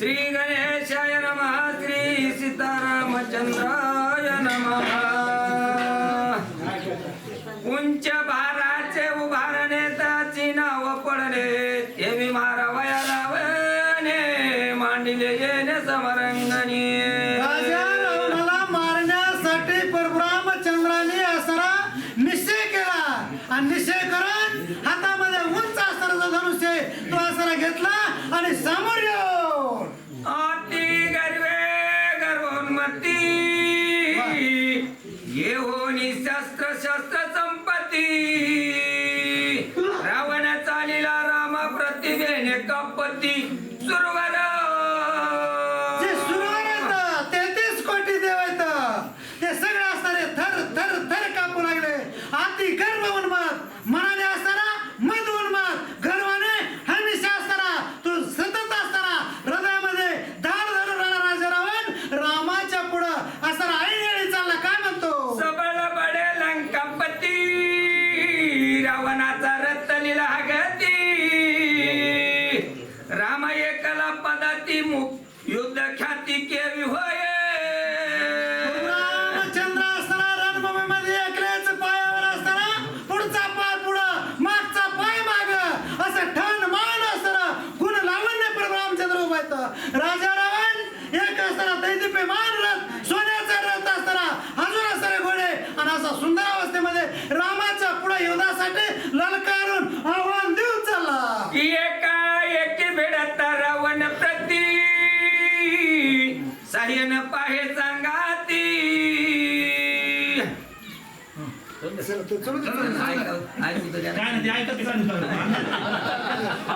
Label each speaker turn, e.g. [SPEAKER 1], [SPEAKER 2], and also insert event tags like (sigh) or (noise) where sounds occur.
[SPEAKER 1] श्री गणेशाय नम श्री सीतारामचंद्राय नम. उंच भाराचे उभारणे त्याची नाव पडले ते मी मारा वयालावने मांडिले येणे समरंगणी.
[SPEAKER 2] मला मारण्यासाठी परब्रामचंद्राने असरा निश्चय केला. आणि निश्चय करत हातामध्ये उंच असणारा धनुष्य तो असरा घेतला आणि समोर
[SPEAKER 1] गर्भोन्मती ये होनी शस्त्र शस्त्र संपत्ती. रावण चालिला रामा प्रतिभेने कपती. सुरवर पदाती मुख युद्ध ख्याती केवी होय.
[SPEAKER 2] रामचंद्र असताना रणभूमीमध्ये पायावर असताना पुढचा पाय पुढं मागचा पाय माग. असं ठण मान असताना गुण लावण्य प्रभू रामचंद्र उभा राजा रावण एक असताना दैदिप्यमान
[SPEAKER 1] साह्यन पाहे सांगाती.
[SPEAKER 3] ऐकत (laughs)